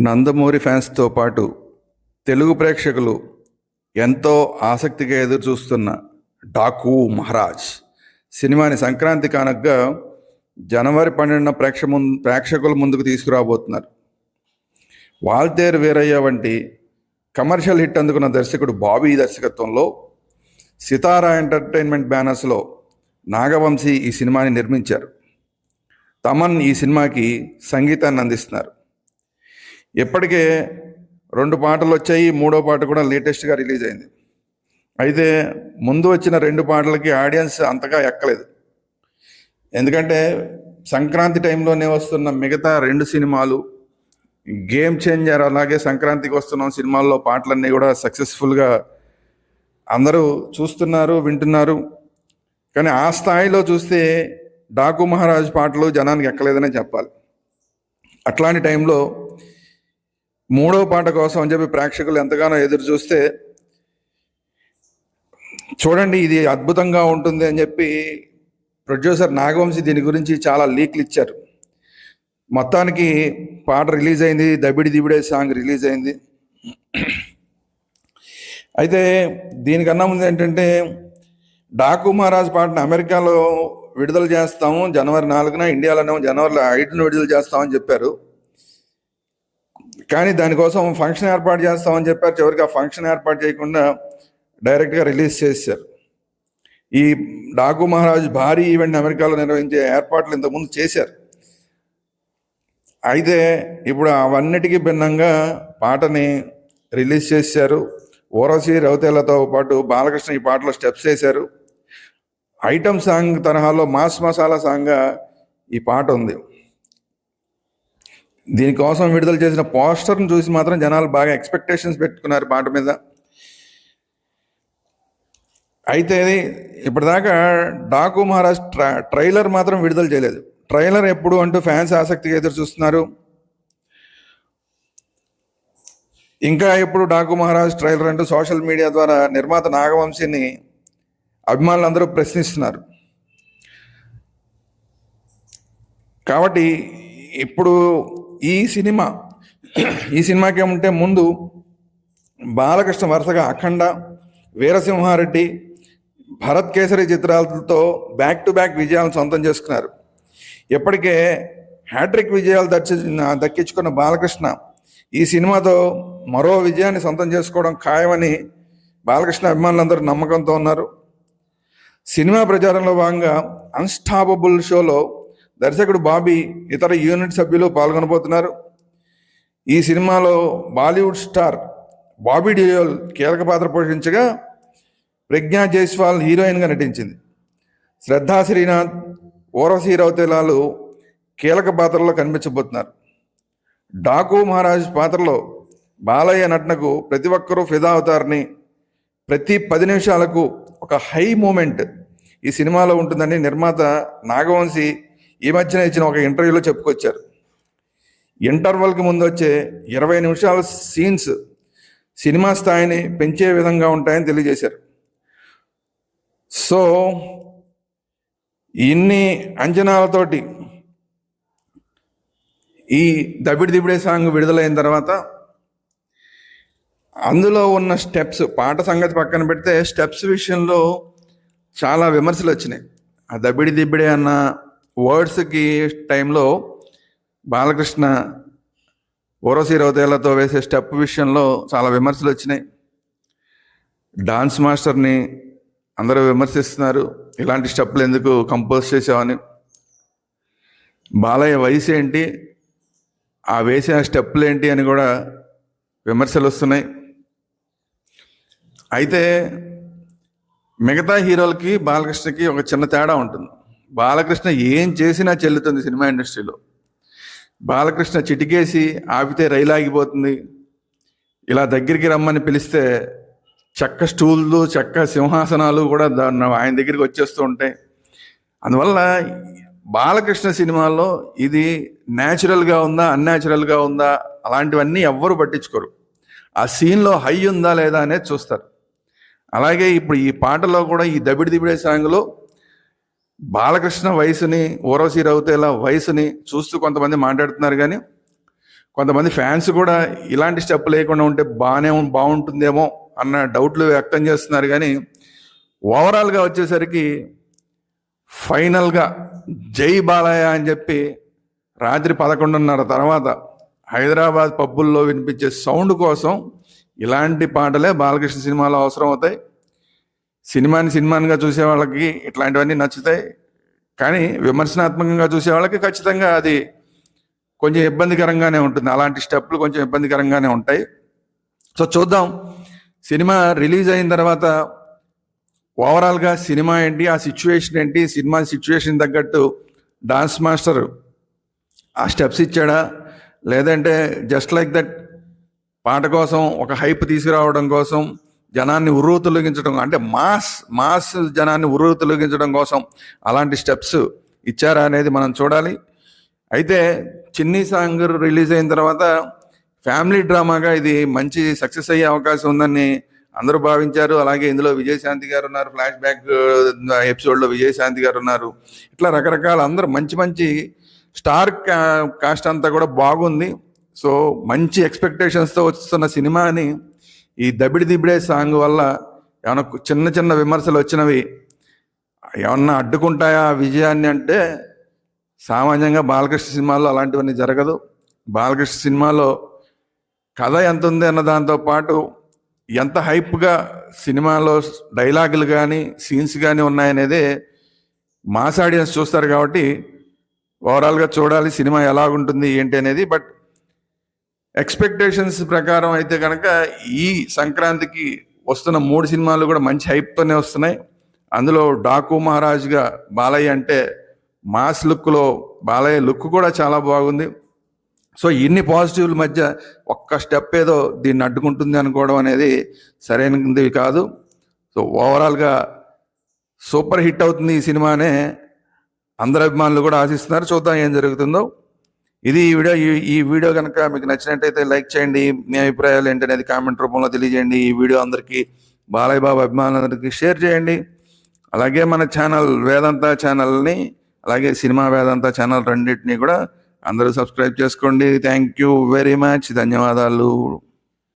నందమూరి ఫ్యాన్స్తో పాటు తెలుగు ప్రేక్షకులు ఎంతో ఆసక్తిగా ఎదురు చూస్తున్న డాకు మహారాజ్. సినిమాని సంక్రాంతి కానగ్గా జనవరి పన్నెండున ప్రేక్ష ప్రేక్షకుల ముందుకు తీసుకురాబోతున్నారు. వాల్తేరు వీరయ్య వంటి కమర్షియల్ హిట్ అందుకున్న దర్శకుడు బాబీ దర్శకత్వంలో సితారా ఎంటర్టైన్మెంట్ బ్యానర్స్లో నాగవంశీ ఈ సినిమాని నిర్మించారు. తమన్ ఈ సినిమాకి సంగీతాన్ని అందిస్తున్నారు. ఇప్పటికే రెండు పాటలు వచ్చాయి మూడో పాట కూడా లేటెస్ట్గా రిలీజ్ అయింది. అయితే ముందు వచ్చిన రెండు పాటలకి ఆడియన్స్ అంతగా ఎక్కలేదు. ఎందుకంటే సంక్రాంతి టైంలోనే వస్తున్న మిగతా రెండు సినిమాలు గేమ్ చేంజర్ అలాగే సంక్రాంతికి వస్తున్న సినిమాల్లో పాటలన్నీ కూడా సక్సెస్ఫుల్గా అందరూ చూస్తున్నారు వింటున్నారు. కానీ ఆ స్థాయిలో చూస్తే డాకు మహారాజ్ పాటలు జనానికి ఎక్కలేదనే చెప్పాలి. అట్లాంటి టైంలో మూడవ పాట కోసం అని చెప్పి ప్రేక్షకులు ఎంతగానో ఎదురు చూస్తే చూడండి ఇది అద్భుతంగా ఉంటుంది అని చెప్పి ప్రొడ్యూసర్ నాగవంశి దీని గురించి చాలా లీక్లు ఇచ్చారు. మొత్తానికి పాట రిలీజ్ అయింది దబిడి దిబిడే సాంగ్ రిలీజ్ అయింది. అయితే దీనికన్నా ముందు ఏంటంటే డాకు మహారాజ్ పాటను అమెరికాలో విడుదల చేస్తాము జనవరి నాలుగున ఇండియాలోనేమో జనవరి ఐదున విడుదల చేస్తామని చెప్పారు. కానీ దానికోసం ఫంక్షన్ ఏర్పాటు చేస్తామని చెప్పారు. చివరికి ఆ ఫంక్షన్ ఏర్పాటు చేయకుండా డైరెక్ట్గా రిలీజ్ చేశారు. ఈ డాకు మహారాజ్ భారీ ఈవెంట్ అమెరికాలో నిర్వహించే ఏర్పాట్లు ఇంతకుముందు చేశారు. అయితే ఇప్పుడు అవన్నిటికీ భిన్నంగా పాటని రిలీజ్ చేశారు. ఓరసి రౌతేలతో పాటు బాలకృష్ణ ఈ పాటలో స్టెప్స్ వేశారు. ఐటమ్ సాంగ్ తరహాలో మాస్ మసాలా సాంగ్గా ఈ పాట ఉంది. దీనికోసం విడుదల చేసిన పోస్టర్ని చూసి మాత్రం జనాలు బాగా ఎక్స్పెక్టేషన్స్ పెట్టుకున్నారు పాట మీద. అయితే ఇప్పటిదాకా డాకు మహారాజ్ ట్రా ట్రైలర్ మాత్రం విడుదల చేయలేదు. ట్రైలర్ ఎప్పుడు అంటూ ఫ్యాన్స్ ఆసక్తిగా ఎదురు చూస్తున్నారు. ఇంకా ఎప్పుడు డాకు మహారాజ్ ట్రైలర్ అంటూ సోషల్ మీడియా ద్వారా నిర్మాత నాగవంశీని అభిమానులందరూ ప్రశ్నిస్తున్నారు. కాబట్టి ఇప్పుడు ఈ సినిమా ఈ సినిమాకి ఏమంటే ముందు బాలకృష్ణ వరుసగా అఖండ వీరసింహారెడ్డి భరత్ కేసరి చిత్రాలతో బ్యాక్ టు బ్యాక్ విజయాలను సొంతం చేసుకున్నారు. ఇప్పటికే హ్యాట్రిక్ విజయాలు దర్శి దక్కించుకున్న బాలకృష్ణ ఈ సినిమాతో మరో విజయాన్ని సొంతం చేసుకోవడం ఖాయమని బాలకృష్ణ అభిమానులందరూ నమ్మకంతో ఉన్నారు. సినిమా ప్రచారంలో భాగంగా అన్స్టాపబుల్ షోలో దర్శకుడు బాబీ ఇతర యూనిట్ సభ్యులు పాల్గొనబోతున్నారు. ఈ సినిమాలో బాలీవుడ్ స్టార్ బాబీ డియోల్ కీలక పాత్ర పోషించగా ప్రజ్ఞా జైస్వాల్ హీరోయిన్గా నటించింది. శ్రద్ధా శ్రీనాథ్ ఓరవశీ రౌతేలాలు కీలక పాత్రలో కనిపించబోతున్నారు. డాకు మహారాజ్ పాత్రలో బాలయ్య నటనకు ప్రతి ఒక్కరూ ఫిదా అవుతారని ప్రతి పది నిమిషాలకు ఒక హై మూమెంట్ ఈ సినిమాలో ఉంటుందని నిర్మాత నాగవంశి ఈ మధ్యన ఇచ్చిన ఒక ఇంటర్వ్యూలో చెప్పుకొచ్చారు. ఇంటర్వల్కి ముందు వచ్చే ఇరవై నిమిషాల సీన్స్ సినిమా స్థాయిని పెంచే విధంగా ఉంటాయని తెలియజేశారు. సో ఇన్ని అంచనాలతోటి ఈ దబిడి దిబిడే సాంగ్ విడుదలైన తర్వాత అందులో ఉన్న స్టెప్స్ పాట సంగతి పక్కన పెడితే స్టెప్స్ విషయంలో చాలా విమర్శలు వచ్చినాయి ఆ దబిడి దిబ్బిడే అన్న వర్డ్స్కి టైంలో బాలకృష్ణ ఓరసి రౌతేలతో వేసే స్టెప్ విషయంలో చాలా విమర్శలు వచ్చినాయి. డాన్స్ మాస్టర్ని అందరూ విమర్శిస్తున్నారు. ఇలాంటి స్టెప్పులు ఎందుకు కంపోజ్ చేసావని. బాలయ్య వయసు ఏంటి? ఆ వేసిన స్టెప్పులు ఏంటి అని కూడా విమర్శలు వస్తున్నాయి. అయితే మిగతా హీరోలకి బాలకృష్ణకి ఒక చిన్న తేడా ఉంటుంది. బాలకృష్ణ ఏం చేసినా చెల్లుతుంది సినిమా ఇండస్ట్రీలో. బాలకృష్ణ చిటికేసి ఆపితే రైలు ఆగిపోతుంది ఇలా దగ్గరికి రమ్మని పిలిస్తే చెక్క స్టూళ్ళు చెక్క సింహాసనాలు కూడా దాన్ని ఆయన దగ్గరికి వచ్చేస్తూ ఉంటాయి. అందువల్ల బాలకృష్ణ సినిమాలో ఇది న్యాచురల్గా ఉందా అన్యాచురల్గా ఉందా అలాంటివన్నీ ఎవ్వరు పట్టించుకోరు. ఆ సీన్లో హై ఉందా లేదా అనేది చూస్తారు. అలాగే ఇప్పుడు ఈ పాటలో కూడా ఈ దబిడి దిబిడే సాంగ్లో బాలకృష్ణ వయసుని ఓరవసి రౌతేల వయసుని చూస్తూ కొంతమంది మాట్లాడుతున్నారు కానీ కొంతమంది ఫ్యాన్స్ కూడా ఇలాంటి స్టెప్ లేకుండా ఉంటే బాగానే బాగుంటుందేమో అన్న డౌట్లు వ్యక్తం చేస్తున్నారు కానీ ఓవరాల్గా వచ్చేసరికి ఫైనల్గా జై బాలయ్య అని చెప్పి రాత్రి పదకొండున్నర తర్వాత హైదరాబాద్ పబ్బుల్లో వినిపించే సౌండ్ కోసం ఇలాంటి పాటలే బాలకృష్ణ సినిమాలో అవసరం అవుతాయి సినిమాని సినిమానిగా చూసే వాళ్ళకి ఇట్లాంటివన్నీ నచ్చుతాయి. కానీ విమర్శనాత్మకంగా చూసే వాళ్ళకి ఖచ్చితంగా అది కొంచెం ఇబ్బందికరంగానే ఉంటుంది. అలాంటి స్టెప్లు కొంచెం ఇబ్బందికరంగానే ఉంటాయి. సో చూద్దాం. సినిమా రిలీజ్ అయిన తర్వాత ఓవరాల్గా సినిమా ఏంటి ఆ సిచ్యువేషన్ ఏంటి సినిమా సిచ్యువేషన్ తగ్గట్టు డాన్స్ మాస్టర్ ఆ స్టెప్స్ ఇచ్చాడా? లేదంటే జస్ట్ లైక్ దట్ పాట కోసం ఒక హైప్ తీసుకురావడం కోసం జనాన్ని ఉర్రు తొలగించడం అంటే మాస్ మాస్ జనాన్ని ఉర్రు తొలగించడం కోసం అలాంటి స్టెప్స్ ఇచ్చారా అనేది మనం చూడాలి. అయితే చిన్ని సాంగ్ రిలీజ్ అయిన తర్వాత ఫ్యామిలీ డ్రామాగా ఇది మంచి సక్సెస్ అయ్యే అవకాశం ఉందని అందరూ భావించారు. అలాగే ఇందులో విజయశాంతి గారు ఉన్నారు ఫ్లాష్ బ్యాక్ ఎపిసోడ్లో విజయశాంతి గారు ఉన్నారు. ఇట్లా రకరకాల అందరూ మంచి మంచి స్టార్ కాస్ట్ అంతా కూడా బాగుంది. సో మంచి ఎక్స్పెక్టేషన్స్తో వస్తున్న సినిమాని ఈ దబిడి దిబిడే సాంగ్ వల్ల ఏమైనా చిన్న చిన్న విమర్శలు వచ్చినవి ఏమన్నా అడ్డుకుంటాయా ఆ విజయాన్ని అంటే సామాన్యంగా బాలకృష్ణ సినిమాల్లో అలాంటివన్నీ జరగదు. బాలకృష్ణ సినిమాలో కథ ఎంత ఉంది అన్న దాంతో పాటు ఎంత హైప్గా సినిమాలో డైలాగులు కానీ సీన్స్ కానీ ఉన్నాయనేదే మాస్ ఆడియన్స్ చూస్తారు కాబట్టి ఓవరాల్గా చూడాలి సినిమా ఎలా ఉంటుంది ఏంటి అనేది బట్ ఎక్స్పెక్టేషన్స్ ప్రకారం అయితే కనుక ఈ సంక్రాంతికి వస్తున్న మూడు సినిమాలు కూడా మంచి హైప్తోనే వస్తున్నాయి. అందులో డాకు మహారాజ్గా బాలయ్య అంటే మాస్ లుక్లో బాలయ్య లుక్ కూడా చాలా బాగుంది. సో ఇన్ని పాజిటివ్ల మధ్య ఒక్క స్టెప్ ఏదో దీన్ని అడ్డుకుంటుంది అనుకోవడం అనేది సరైనది కాదు. సో ఓవరాల్గా సూపర్ హిట్ అవుతుంది ఈ సినిమానే. అందరు అభిమానులు కూడా ఆశిస్తున్నారు. చూద్దాం ఏం జరుగుతుందో. ఇది ఈ వీడియో ఈ- ఈ వీడియో కనుక మీకు నచ్చినట్టయితే లైక్ చేయండి. మీ అభిప్రాయాలు ఏంటనేది కామెంట్ రూపంలో తెలియజేయండి. ఈ వీడియో అందరికీ బాలయ్య బాబు అభిమానులందరికీ షేర్ చేయండి. అలాగే మన ఛానల్ వేదాంత ఛానల్ని అలాగే సినిమా వేదాంత ఛానల్ రెండింటిని కూడా అందరూ సబ్స్క్రైబ్ చేసుకోండి. Thank you very much. ధన్యవాదాలు.